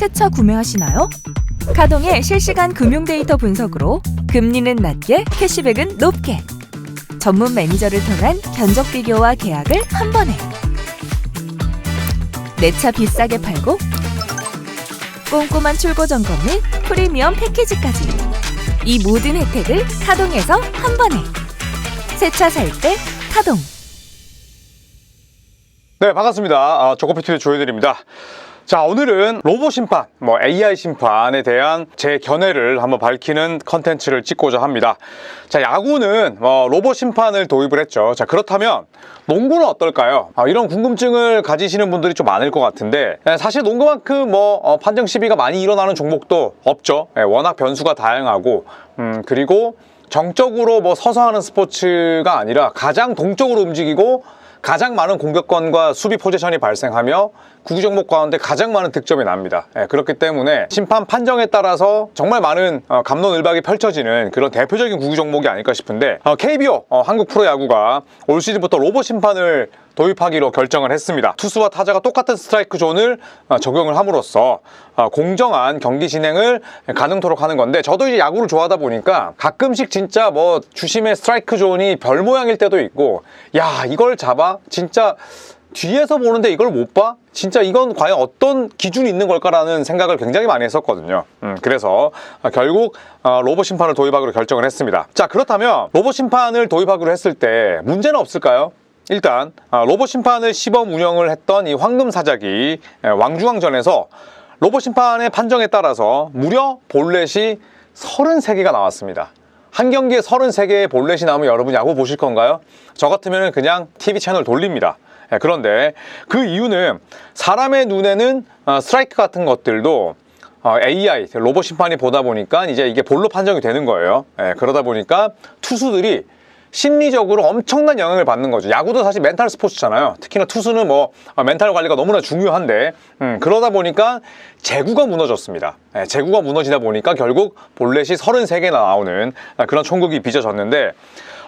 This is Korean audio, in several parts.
새 차 구매하시나요? 카동의 실시간 금융 데이터 분석으로 금리는 낮게 캐시백은 높게 전문 매니저를 통한 견적 비교와 계약을 한 번에 내 차 비싸게 팔고 꼼꼼한 출고 점검 및 프리미엄 패키지까지 이 모든 혜택을 카동에서 한 번에 새 차 살 때 카동 네, 반갑습니다. 아, 조코피트의 조혜들입니다. 자, 오늘은 로봇 심판, 뭐 AI 심판에 대한 제 견해를 한번 밝히는 컨텐츠를 찍고자 합니다. 자, 야구는 뭐 로봇 심판을 도입을 했죠. 자, 그렇다면 농구는 어떨까요? 아, 이런 궁금증을 가지시는 분들이 좀 많을 것 같은데 예, 사실 농구만큼 뭐 어, 판정 시비가 많이 일어나는 종목도 없죠. 예, 워낙 변수가 다양하고 음, 그리고 정적으로 뭐 서서 하는 스포츠가 아니라 가장 동적으로 움직이고 가장 많은 공격권과 수비 포지션이 발생하며 구구 종목 가운데 가장 많은 득점이 납니다. 예, 그렇기 때문에 심판 판정에 따라서 정말 많은 어, 감론을박이 펼쳐지는 그런 대표적인 구구 종목이 아닐까 싶은데 어, KBO 어, 한국 프로야구가 올 시즌부터 로봇 심판을 도입하기로 결정을 했습니다. 투수와 타자가 똑같은 스트라이크 존을 어, 적용을 함으로써 어, 공정한 경기 진행을 가능토록 하는 건데 저도 이제 야구를 좋아하다 보니까 가끔씩 진짜 뭐 주심의 스트라이크 존이 별 모양일 때도 있고 야 이걸 잡아 진짜 뒤에서 보는데 이걸 못 봐? 진짜 이건 과연 어떤 기준이 있는 걸까라는 생각을 굉장히 많이 했었거든요. 음, 그래서 어, 결국 어, 로봇 심판을 도입하기로 결정을 했습니다. 자 그렇다면 로봇 심판을 도입하기로 했을 때 문제는 없을까요? 일단 아, 로봇 심판을 시범 운영을 했던 이 황금 사자기 에, 왕중왕전에서 로봇 심판의 판정에 따라서 무려 볼넷이 33개가 나왔습니다. 한 경기에 33개의 볼넷이 나오면 여러분 야구 보실 건가요? 저 같으면 그냥 TV 채널 돌립니다. 예, 그런데 그 이유는 사람의 눈에는 어, 스트라이크 같은 것들도 어, AI 로봇 심판이 보다 보니까 이제 이게 볼로 판정이 되는 거예요. 예, 그러다 보니까 투수들이 심리적으로 엄청난 영향을 받는 거죠. 야구도 사실 멘탈 스포츠잖아요. 특히나 투수는 뭐 어, 멘탈 관리가 너무나 중요한데 음, 그러다 보니까 제구가 무너졌습니다. 예, 제구가 무너지다 보니까 결국 볼넷이 33개 나오는 아, 그런 총극이 빚어졌는데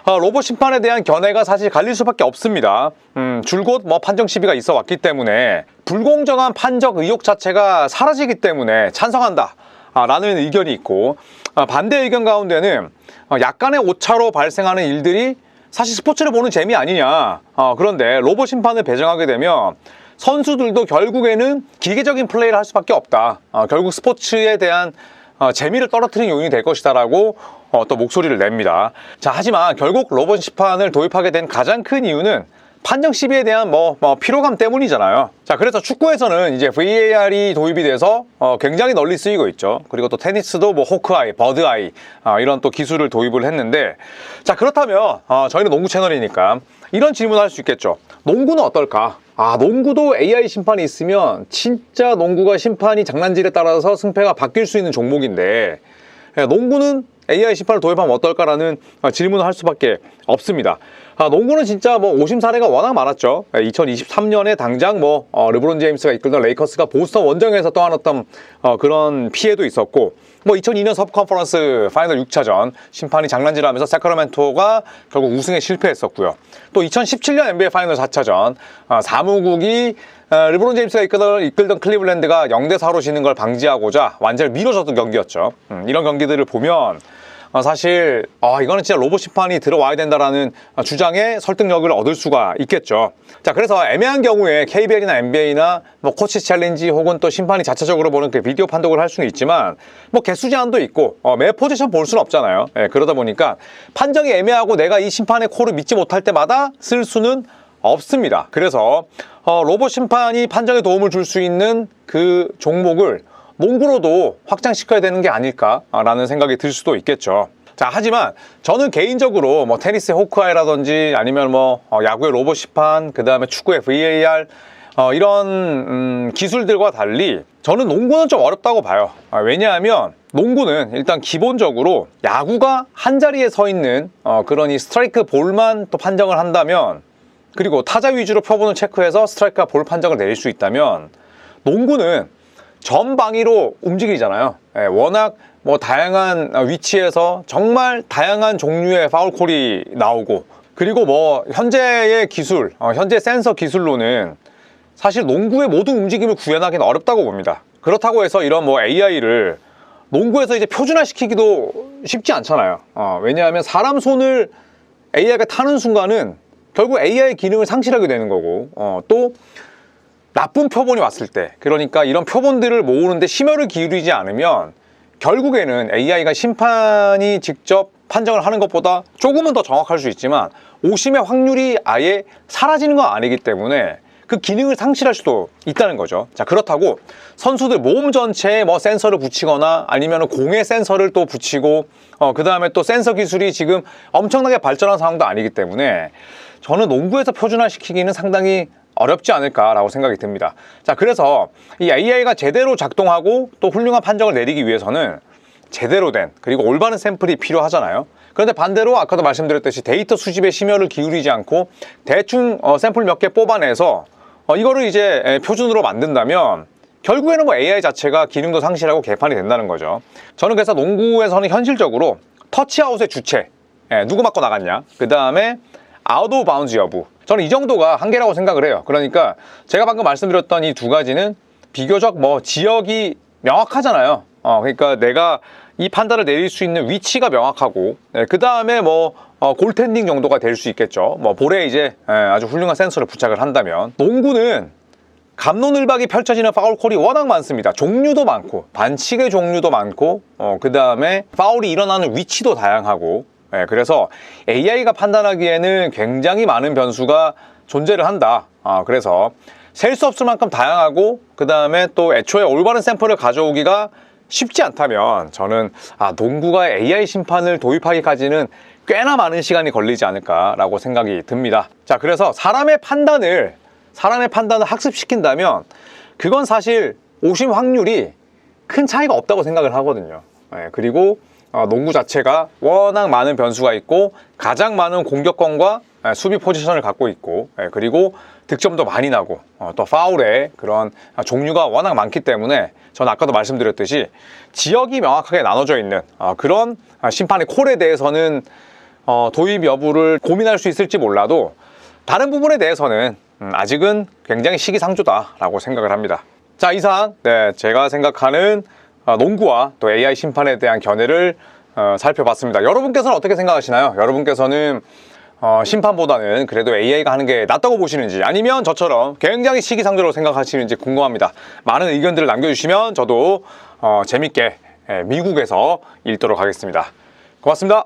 아, 로봇 심판에 대한 견해가 사실 갈릴 수밖에 없습니다. 음, 줄곧 뭐 판정 시비가 있어 왔기 때문에 불공정한 판적 의혹 자체가 사라지기 때문에 찬성한다. 아, 라는 의견이 있고 아, 반대 의견 가운데는 어, 약간의 오차로 발생하는 일들이 사실 스포츠를 보는 재미 아니냐. 어, 그런데 로봇 심판을 배정하게 되면 선수들도 결국에는 기계적인 플레이를 할 수밖에 없다. 어, 결국 스포츠에 대한 어, 재미를 떨어뜨리는 요인이 될 것이다라고 어, 또 목소리를 냅니다. 자, 하지만 결국 로봇 심판을 도입하게 된 가장 큰 이유는 판정 시비에 대한 뭐, 뭐 피로감 때문이잖아요. 자, 그래서 축구에서는 이제 VAR이 도입이 돼서 어, 굉장히 널리 쓰이고 있죠. 그리고 또 테니스도 뭐 호크아이, 버드아이 아, 이런 또 기술을 도입을 했는데 자, 그렇다면 어, 저희는 농구 채널이니까 이런 질문을 할 수 있겠죠. 농구는 어떨까? 아, 농구도 AI 심판이 있으면 진짜 농구가 심판이 장난질에 따라서 승패가 바뀔 수 있는 종목인데 예, 농구는 AI 심판을 도입하면 어떨까라는 어, 질문을 할 수밖에 없습니다. 아, 농구는 진짜 뭐 오심 사례가 워낙 많았죠. 2023년에 당장 뭐 어, 르브론 제임스가 이끌던 레이커스가 보스턴 원정에서 떠안았던 어, 그런 피해도 있었고 뭐 2002년 섭 컨퍼런스 파이널 6차전 심판이 장난질하면서 세크라멘토가 결국 우승에 실패했었고요. 또 2017년 NBA 파이널 4차전 아, 사무국이 어, 르브론 제임스가 이끌던, 이끌던 클리블랜드가 0대 4로 지는 걸 방지하고자 완전히 미뤄졌던 경기였죠. 음, 이런 경기들을 보면 어, 사실 아, 이거는 진짜 로봇 심판이 들어와야 된다라는 주장에 설득력을 얻을 수가 있겠죠. 자, 그래서 애매한 경우에 KBL이나 NBA나 뭐 코치 챌린지 혹은 또 심판이 자체적으로 보는 그 비디오 판독을 할 수는 있지만 뭐 개수 제한도 있고 어, 매 포지션 볼 수는 없잖아요. 예, 그러다 보니까 판정이 애매하고 내가 이 심판의 콜을 믿지 못할 때마다 쓸 수는 없습니다. 그래서 어, 로봇 심판이 판정에 도움을 줄 수 있는 그 종목을 농구로도 확장시켜야 되는 게 아닐까라는 생각이 들 수도 있겠죠. 자, 하지만 저는 개인적으로 뭐 테니스의 호크아이라든지 아니면 뭐 어, 야구의 로봇 심판, 그 다음에 축구의 VAR 어, 이런 음, 기술들과 달리 저는 농구는 좀 어렵다고 봐요. 아, 왜냐하면 농구는 일단 기본적으로 야구가 한 자리에 서 있는 어, 그런 이 스트라이크 볼만 또 판정을 한다면 그리고 타자 위주로 표본을 체크해서 스트라이크와 볼 판정을 내릴 수 있다면 농구는 전방위로 움직이잖아요. 예, 워낙 뭐 다양한 위치에서 정말 다양한 종류의 파울콜이 나오고 그리고 뭐 현재의 기술, 어, 현재 센서 기술로는 사실 농구의 모든 움직임을 구현하기는 어렵다고 봅니다. 그렇다고 해서 이런 뭐 AI를 농구에서 이제 표준화시키기도 쉽지 않잖아요. 어, 왜냐하면 사람 손을 AI가 타는 순간은 결국 AI 기능을 상실하게 되는 거고 어, 또 나쁜 표본이 왔을 때 그러니까 이런 표본들을 모으는데 심혈을 기울이지 않으면 결국에는 AI가 심판이 직접 판정을 하는 것보다 조금은 더 정확할 수 있지만 오심의 확률이 아예 사라지는 건 아니기 때문에 그 기능을 상실할 수도 있다는 거죠. 자, 그렇다고 선수들 몸 전체에 뭐 센서를 붙이거나 아니면 공에 센서를 또 붙이고 어, 그 다음에 또 센서 기술이 지금 엄청나게 발전한 상황도 아니기 때문에 저는 농구에서 표준화시키기는 상당히 어렵지 않을까라고 생각이 듭니다. 자, 그래서 이 AI가 제대로 작동하고 또 훌륭한 판정을 내리기 위해서는 제대로 된 그리고 올바른 샘플이 필요하잖아요. 그런데 반대로 아까도 말씀드렸듯이 데이터 수집에 심혈을 기울이지 않고 대충 어, 샘플 몇 개 뽑아내서 어, 이거를 이제 에, 표준으로 만든다면 결국에는 뭐 AI 자체가 기능도 상실하고 개판이 된다는 거죠. 저는 그래서 농구에서는 현실적으로 터치아웃의 주체, 예, 누구 맞고 나갔냐, 그 다음에 아웃 오브 바운즈 여부. 저는 이 정도가 한계라고 생각을 해요. 그러니까 제가 방금 말씀드렸던 이 두 가지는 비교적 뭐 지역이 명확하잖아요. 어, 그러니까 내가 이 판단을 내릴 수 있는 위치가 명확하고, 그 다음에 뭐, 어, 골텐딩 정도가 될 수 있겠죠. 뭐, 볼에 이제 예, 아주 훌륭한 센서를 부착을 한다면. 농구는 감론을박이 펼쳐지는 파울콜이 워낙 많습니다. 종류도 많고, 반칙의 종류도 많고, 어, 그 다음에 파울이 일어나는 위치도 다양하고, 예, 그래서 AI가 판단하기에는 굉장히 많은 변수가 존재를 한다. 아, 그래서 셀 수 없을 만큼 다양하고, 그 다음에 또 애초에 올바른 샘플을 가져오기가 쉽지 않다면 저는 아, 농구가 AI 심판을 도입하기까지는 꽤나 많은 시간이 걸리지 않을까라고 생각이 듭니다. 자, 그래서 사람의 판단을 사람의 판단을 학습시킨다면 그건 사실 오심 확률이 큰 차이가 없다고 생각을 하거든요. 예, 그리고 어, 농구 자체가 워낙 많은 변수가 있고 가장 많은 공격권과 예, 수비 포지션을 갖고 있고 예, 그리고 득점도 많이 나고 어, 또 파울의 그런 아, 종류가 워낙 많기 때문에 저는 아까도 말씀드렸듯이 지역이 명확하게 나눠져 있는 어, 그런 아, 심판의 콜에 대해서는 어, 도입 여부를 고민할 수 있을지 몰라도 다른 부분에 대해서는 음, 아직은 굉장히 시기상조다라고 생각을 합니다. 자 이상 네, 제가 생각하는 어, 농구와 또 AI 심판에 대한 견해를 어, 살펴봤습니다. 여러분께서는 어떻게 생각하시나요? 여러분께서는 어, 심판보다는 그래도 AI가 하는 게 낫다고 보시는지 아니면 저처럼 굉장히 시기상조로 생각하시는지 궁금합니다. 많은 의견들을 남겨주시면 저도 어, 재밌게 예, 미국에서 읽도록 하겠습니다. 고맙습니다.